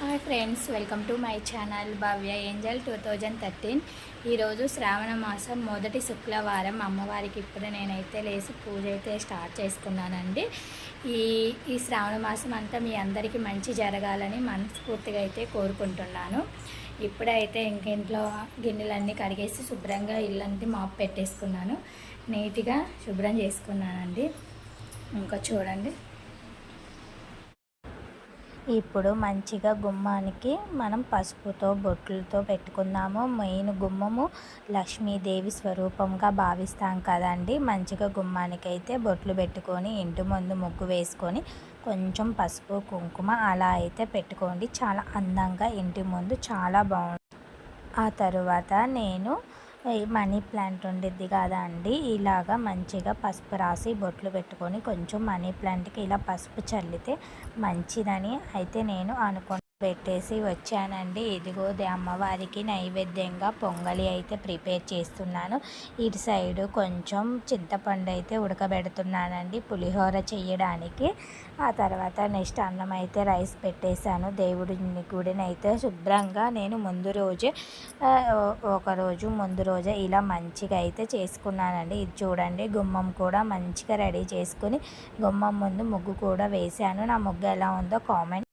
Hi friends welcome to my channel Bhavya angel two thousand thirteen. ఈరోజు శ్రావణ మాసం మొదటి శుక్రవారం అమ్మవారికి ఇప్పుడు నేనైతే లేచి పూజ అయితే స్టార్ట్ చేసుకున్నానండి. ఈ ఈ శ్రావణ మాసం అంతా మీ అందరికీ మంచి జరగాలని మనస్ఫూర్తిగా అయితే కోరుకుంటున్నాను. ఇప్పుడైతే ఇంకింట్లో గిన్నెలన్నీ కడిగేసి శుభ్రంగా ఇల్లంతా మాపు పెట్టేసుకున్నాను. నీట్గా శుభ్రం చేసుకున్నానండి. ఇంకా చూడండి. ఇప్పుడు మంచిగా గుమ్మానికి మనం పసుపుతో బొట్లతో పెట్టుకుందాము. మెయిన్ గుమ్మము లక్ష్మీదేవి స్వరూపంగా భావిస్తాం కదండి. మంచిగా గుమ్మానికి అయితే బొట్లు పెట్టుకొని ఇంటి ముందు ముగ్గు వేసుకొని కొంచెం పసుపు కుంకుమ అలా అయితే పెట్టుకోండి. చాలా అందంగా ఇంటి ముందు చాలా బాగుంటుంది. ఆ తరువాత నేను మనీ ప్లాంట్ ఉండిద్ది కదా అండి. ఇలాగా మంచిగా పసుపు రాసి బొట్లు పెట్టుకొని కొంచెం మనీ ప్లాంట్కి ఇలా పసుపు చల్లితే మంచిదని అయితే నేను అనుకుని పెట్టేసి వచ్చానండి. ఇదిగో అమ్మవారికి నైవేద్యంగా పొంగలి అయితే ప్రిపేర్ చేస్తున్నాను. ఇటు సైడు కొంచెం చింతపండు అయితే ఉడకబెడుతున్నానండి పులిహోర చేయడానికి ఆ తర్వాత నెక్స్ట్ అన్నం అయితే రైస్ పెట్టేశాను. దేవుడి గుడిని అయితే శుభ్రంగా నేను ముందు రోజే ఒకరోజు ఒక రోజు ముందు రోజే ఇలా మంచిగా అయితే చేసుకున్నానండి. ఇది చూడండి గుమ్మం కూడా మంచిగా రెడీ చేసుకుని గుమ్మం ముందు ముగ్గు కూడా వేశాను. నా ముగ్గు ఎలా ఉందో కామెంట్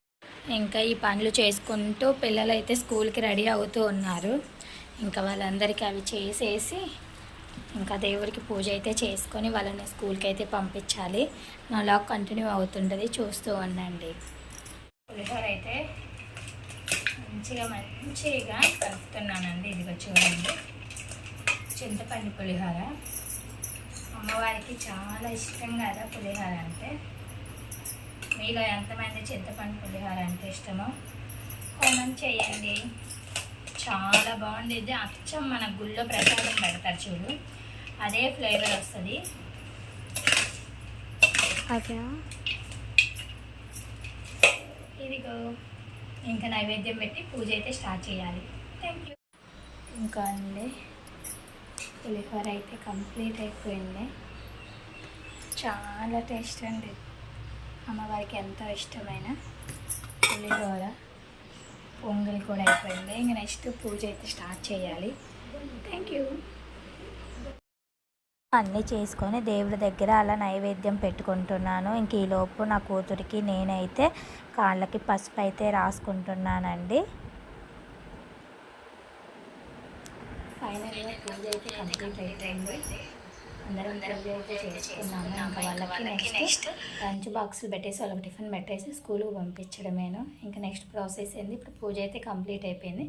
ఇంకా ఈ పనులు చేసుకుంటూ పిల్లలు అయితే స్కూల్కి రెడీ అవుతూ ఉన్నారు. ఇంకా వాళ్ళందరికీ అవి చేసేసి ఇంకా దేవుడికి పూజ అయితే చేసుకొని వాళ్ళని స్కూల్కి అయితే పంపించాలి. నా లాక్ కంటిన్యూ అవుతుంటుంది. చూస్తూ ఉండండి. పులిహోర అయితే మంచిగా మంచిగా కలుపుతున్నానండి. ఇదిగో చూడండి. చింతపండు పులిహోర. అమ్మవారికి చాలా ఇష్టం కదా పులిహోర అంటే. మీలో ఎంతమంది చింతపండు పులిహోర అంటే ఇష్టమో కామెంట్ చేయండి. చాలా బాగుండేది అచ్చం మన గుళ్ళో ప్రసాదం పెడతారు చూడు. అదే ఫ్లేవర్ వస్తుంది. అదే ఇదిగో ఇంకా నైవేద్యం పెట్టి పూజ అయితే స్టార్ట్ చేయాలి. థ్యాంక్ యూ ఇంకా అండి పులిహోర అయితే కంప్లీట్ అయిపోయింది. చాలా టేస్ట్ అండి. అమ్మవారికి ఎంతో ఇష్టమైన పులిహోర పొంగల్ కూడా అయిపోయింది. ఇంక నెక్స్ట్ పూజ అయితే స్టార్ట్ చేయాలి. థ్యాంక్ యూ అన్నీ చేసుకొని దేవుడి దగ్గర అలా నైవేద్యం పెట్టుకుంటున్నాను. ఇంక ఈలోపు నా కూతురికి నేనైతే కాళ్ళకి పసుపు అయితే రాసుకుంటున్నానండి. ఫైనల్గా పూజ అయితే కంప్లీట్ అయిపోయింది. అందరం పూజ అయితే చేసుకున్నాము. ఇంకా వాళ్ళకి నెక్స్ట్ లంచ్ బాక్సులు పెట్టేసి వాళ్ళకి టిఫిన్ పెట్టేసి స్కూల్కి పంపించడమేను. ఇంకా నెక్స్ట్ ప్రాసెస్ ఏంది? ఇప్పుడు పూజ అయితే కంప్లీట్ అయిపోయింది.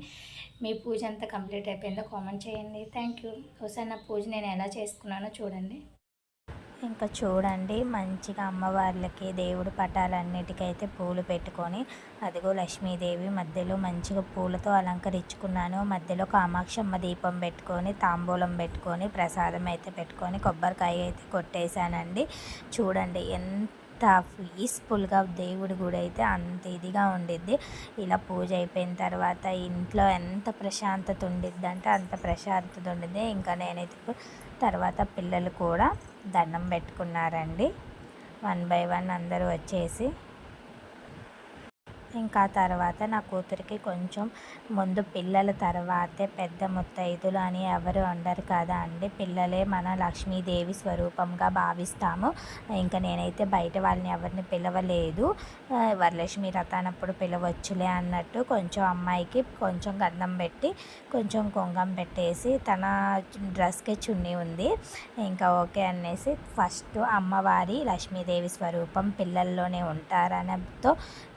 మీ పూజ అంతా కంప్లీట్ అయిపోయిందో? కామెంట్ చేయండి. థ్యాంక్ యూ ఒకసారి నా పూజ నేను ఎలా చేసుకున్నానో చూడండి. ఇంకా చూడండి మంచిగా అమ్మవార్లకి దేవుడి పటాలన్నిటికైతే పూలు పెట్టుకొని అదిగో లక్ష్మీదేవి మధ్యలో మంచిగా పూలతో అలంకరించుకున్నాను. మధ్యలో కామాక్షమ్మ దీపం పెట్టుకొని తాంబూలం పెట్టుకొని ప్రసాదం అయితే పెట్టుకొని కొబ్బరికాయ అయితే కొట్టేశానండి. చూడండి ఎంత పీస్ఫుల్గా దేవుడి గుడి అయితే అంత ఇదిగా ఉండిద్ది. ఇలా పూజ అయిపోయిన తర్వాత ఇంట్లో ఎంత ప్రశాంతత ఉండిద్ది అంటే అంత ప్రశాంతత ఉండిద్ది. ఇంకా నేనైతే తర్వాత పిల్లలు కూడా దండం పెట్టుకున్నారండి. వన్ బై వన్ అందరూ వచ్చేసి ఇంకా తర్వాత నా కూతురికి కొంచెం ముందు పిల్లల తర్వాతే పెద్ద ముత్తైదులు అని ఎవరు ఉండరు కదా అండి. పిల్లలే మన లక్ష్మీదేవి స్వరూపంగా భావిస్తాము. ఇంకా నేనైతే బయట వాళ్ళని ఎవరిని పిలవలేదు. వరలక్ష్మి రథానప్పుడు పిలవచ్చులే అన్నట్టు కొంచెం అమ్మాయికి కొంచెం గంధం పెట్టి కొంచెం కుంగం పెట్టేసి తన డ్రెస్కి చున్నీ ఉంది. ఇంకా ఓకే అనేసి ఫస్ట్ అమ్మవారి లక్ష్మీదేవి స్వరూపం పిల్లల్లోనే ఉంటారనతో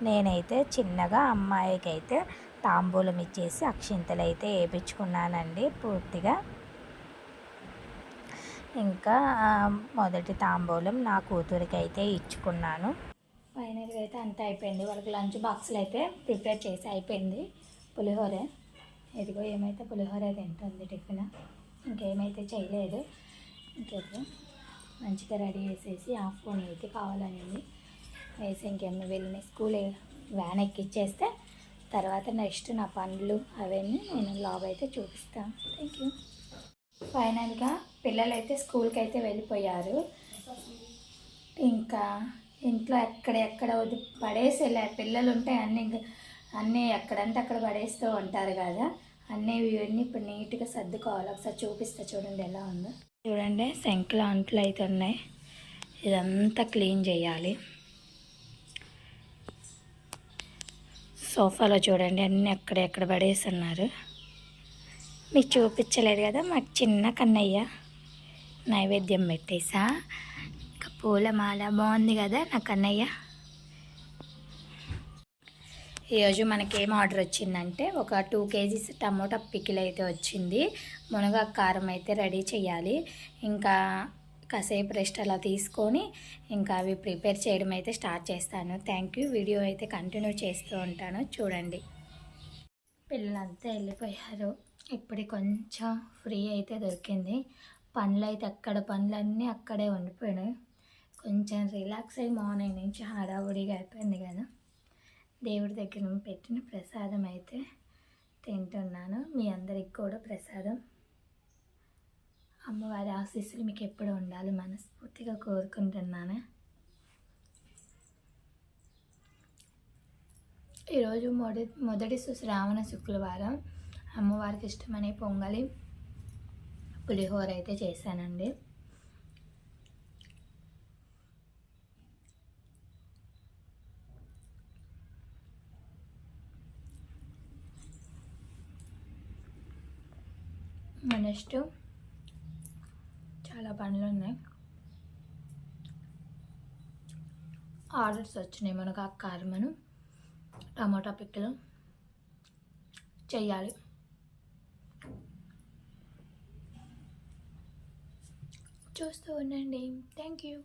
నేనైతే చిన్నగా అమ్మాయికి అయితే తాంబూలం ఇచ్చేసి అక్షింతలు అయితే వేయించుకున్నానండి పూర్తిగా. ఇంకా మొదటి తాంబూలం నా కూతురికి అయితే ఇచ్చుకున్నాను. ఫైనల్గా అయితే అంతా అయిపోయింది. వాళ్ళకి లంచ్ బాక్సులు అయితే ప్రిపేర్ చేసి అయిపోయింది పులిహోర. ఇదిగో ఏమైతే పులిహోర తింటుంది టిఫిన్. ఇంకేమైతే చేయలేదు. ఇంకేదో మంచిగా రెడీ చేసేసి హాఫ్ ఫోన్ అయితే కావాలనింది. వేసి ఇంకేమో వెళ్ళినాయి. స్కూల్ వ్యాన్ ఎక్కిచ్చేస్తే తర్వాత నెక్స్ట్ నా పనులు అవన్నీ నేను లాగ్ అయితే చూపిస్తాను థ్యాంక్ యూ ఫైనల్గా పిల్లలైతే స్కూల్కి అయితే వెళ్ళిపోయారు. ఇంకా ఇంట్లో ఎక్కడెక్కడ వద్దు పడేసి వెళ్ళారు పిల్లలు ఉంటే అన్ని ఇంకా అన్నీ ఎక్కడంటే అక్కడ పడేస్తూ ఉంటారు కదా. అన్నీ ఇవన్నీ ఇప్పుడు నీట్గా సర్దుకోవాలి. ఒకసారి చూపిస్తా చూడండి ఎలా ఉందో. చూడండి శంకుల అంట్లు అయితే ఉన్నాయి. ఇదంతా క్లీన్ చేయాలి. సోఫాలో చూడండి అన్నీ ఎక్కడెక్కడ పడేస్తున్నారు. మీకు చూపించలేదు కదా మాకు చిన్న కన్నయ్య నైవేద్యం పెట్టేసా. ఇంకా పూలమాల బాగుంది కదా నా కన్నయ్య. ఈరోజు మనకి ఏం ఆర్డర్ వచ్చిందంటే ఒక టూ కేజీస్ టమోటా పికిల్ అయితే వచ్చింది. మునగాకు కారం అయితే రెడీ చేయాలి. ఇంకా కాసేపు రెస్ట్ అలా తీసుకొని ఇంకా అవి ప్రిపేర్ చేయడం అయితే స్టార్ట్ చేస్తాను. Thank you. వీడియో అయితే కంటిన్యూ చేస్తూ ఉంటాను. చూడండి. పిల్లలంతా వెళ్ళిపోయారు. ఇప్పుడు కొంచెం ఫ్రీ అయితే దొరికింది. పనులు అయితే అక్కడ పనులన్నీ అక్కడే ఉండిపోయినాయి. కొంచెం రిలాక్స్ అయ్యి మార్నింగ్ నుంచి హడావుడిగా అయిపోయింది కదా. దేవుడి దగ్గర నుంచి పెట్టిన ప్రసాదం అయితే తింటున్నాను. మీ అందరికి కూడా ప్రసాదం. అమ్మవారి ఆశీస్సులు మీకు ఎప్పుడు ఉండాలి. మనస్ఫూర్తిగా కోరుకుంటున్నాను. ఈరోజు మొదటి మొదటి శ్రావణ శుక్రవారం. అమ్మవారికి ఇష్టమనే పొంగలి పులిహోర అయితే చేశానండి. నెక్స్ట్ ఇలా పనులు ఉన్నాయి. ఆర్డర్స్ వచ్చినాయి మనకు ఆ కారమను. టమాటా పిక్కలు చెయ్యాలి. చూస్తూ ఉండండి. థ్యాంక్ యూ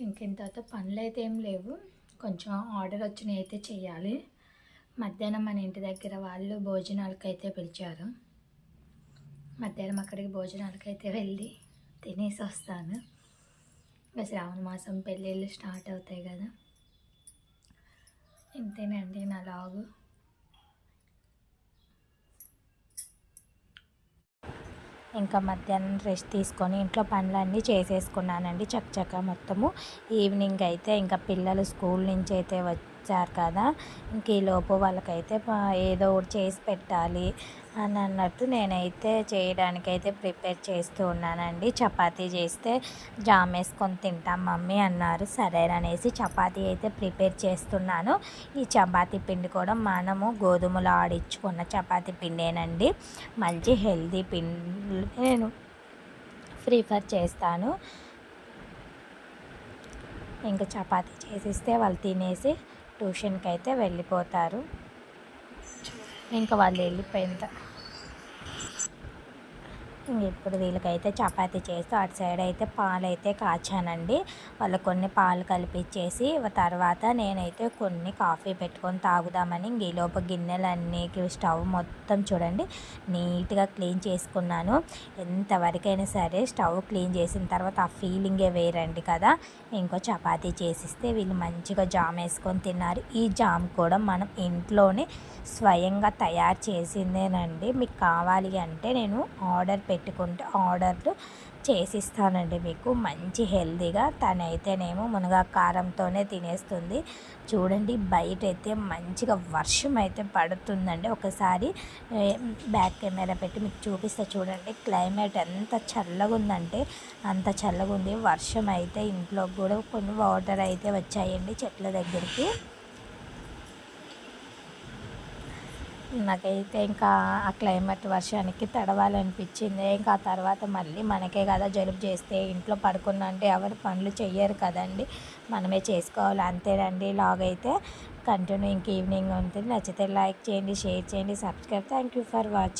ఇంకింత పనులు అయితే ఏం లేవు. కొంచెం ఆర్డర్ వచ్చినవి అయితే చేయాలి మధ్యాహ్నం మన ఇంటి దగ్గర వాళ్ళు భోజనాలకి అయితే పిలిచారు. మధ్యాహ్నం అక్కడికి భోజనాలకైతే అయితే వెళ్ళి తినేసి వస్తాను. ఇంకా శ్రావణ మాసం పెళ్ళిళ్ళు స్టార్ట్ అవుతాయి కదా. ఇంతేనండి నా లాగు. ఇంకా మధ్యాహ్నం రెస్ట్ తీసుకొని ఇంట్లో పనులన్నీ చేసేసుకున్నానండి చక్కచక్క మొత్తము. ఈవినింగ్ అయితే ఇంకా పిల్లలు స్కూల్ నుంచి అయితే ఇచ్చారు కదా. ఇంక ఈలోపు వాళ్ళకైతే ఏదో ఒకటి చేసి పెట్టాలి అని అన్నట్టు నేనైతే చేయడానికైతే ప్రిపేర్ చేస్తూ ఉన్నానండి. చపాతీ చేస్తే జామ్ వేసుకొని తింటాం మమ్మీ అన్నారు. సరేననేసి చపాతీ అయితే ప్రిపేర్ చేస్తున్నాను. ఈ చపాతీ పిండి కూడా మనము గోధుమలు ఆడించుకున్న చపాతీ పిండేనండి. మంచి హెల్దీ పిండి నేను ప్రిఫర్ చేస్తాను. ఇంకా చపాతీ చేసిస్తే వాళ్ళు తినేసి ట్యూషన్కి అయితే వెళ్ళిపోతారు. ఇంకా వాళ్ళు వెళ్ళిపోయిన ఇప్పుడు వీళ్ళకైతే చపాతి చేస్తూ అటు సైడ్ అయితే పాలు అయితే కాచానండి. వాళ్ళు కొన్ని పాలు కలిపిచ్చేసి తర్వాత నేనైతే కొన్ని కాఫీ పెట్టుకొని తాగుదామని ఇంక ఈలోపు గిన్నెలన్నీ స్టవ్ మొత్తం చూడండి నీట్గా క్లీన్ చేసుకున్నాను. ఎంతవరకైనా సరే స్టవ్ క్లీన్ చేసిన తర్వాత ఆ ఫీలింగే వేరండి కదా. ఇంకో చపాతీ చేసిస్తే వీళ్ళు మంచిగా జామ్ వేసుకొని తిన్నారు. ఈ జామ్ కూడా మనం ఇంట్లోనే స్వయంగా తయారు చేసిందేనండి. మీకు కావాలి అంటే నేను ఆర్డర్ పెట్టుకుంటే ఆర్డర్లు చేసిస్తానండి మీకు. మంచి హెల్తీగా తనైతేనేమో మునగా కారంతోనే తినేస్తుంది. చూడండి బయట అయితే మంచిగా వర్షం అయితే పడుతుందండి. ఒకసారి బ్యాక్ కెమెరా పెట్టి మీకు చూపిస్తే చూడండి. క్లైమేట్ ఎంత చల్లగా ఉందంటే అంత చల్లగా ఉంది వర్షం అయితే ఇంట్లో కూడా కొన్ని వాటర్ అయితే వచ్చాయండి చెట్ల దగ్గరికి. నాకైతే ఇంకా ఆ క్లైమేట్ వర్షానికి తడవాలనిపించింది. ఇంకా ఆ తర్వాత మళ్ళీ మనకే కదా జలుబు చేస్తే ఇంట్లో పడుకున్నా అంటే ఎవరు పనులు చెయ్యరు కదండి. మనమే చేసుకోవాలి అంతేనండి. లాగ్ అయితే కంటిన్యూ ఇంక ఈవినింగ్ ఉంటుంది. నచ్చితే లైక్ చేయండి షేర్ చేయండి subscribe. Thank you for watching